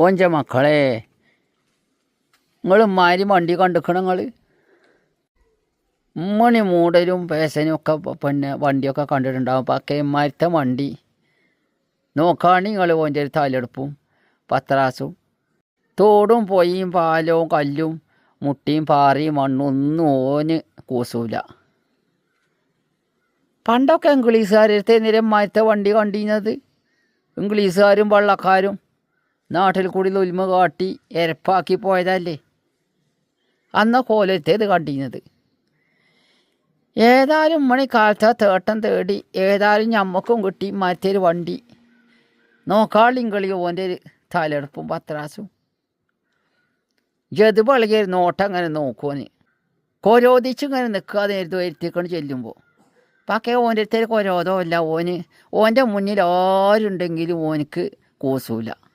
ഓന്റെ മക്കളെ നിങ്ങൾ മാരി വണ്ടി കണ്ടിക്കണം നിങ്ങൾ ഉമ്മണി മൂടലും പേശനും ഒക്കെ പിന്നെ വണ്ടിയൊക്കെ കണ്ടിട്ടുണ്ടാവും. പക്കയന്മാരത്തെ വണ്ടി. നോക്കുകയാണെങ്കിൽ നിങ്ങൾ ഓന്റെ ഒരു തലെടുപ്പും പത്രാസും. തോടും പൊയ്യും പാലവും കല്ലും മുട്ടിയും പാറയും മണ്ണും ഒന്നും ഓന് കൂസൂല. പണ്ടൊക്കെ ഇംഗ്ലീഷുകാരത്തെ നിരന്മാരത്തെ വണ്ടി കണ്ടിരുന്നത് ഇംഗ്ലീഷുകാരും വള്ളക്കാരും. നാട്ടിൽ കൂടി ഉൽമ കാട്ടി എരപ്പാക്കി പോയതല്ലേ? അന്ന കോലത്തേത് കണ്ടിരുന്നത് ഏതായാലും മണി കാലത്തെ തേട്ടം തേടി ഏതായാലും ഞമ്മക്കും കിട്ടി മറ്റൊരു വണ്ടി. നോക്കാളിങ്കളി ഓന്റെ ഒരു തലെടുപ്പും പത്രാസും. ജതു പളകിയ നോട്ടം അങ്ങനെ നോക്കുവന്. കൊരോദിച്ചിങ്ങനെ നിൽക്കാതെ വരുത്തിക്കൊണ്ട് ചെല്ലുമ്പോൾ പക്ഷേ ഓന്റെ അടുത്തൊരു കൊരോധമല്ല ഓന് ഓന്റെ മുന്നിൽ ആരുണ്ടെങ്കിലും ഓനക്ക് കൂസൂല.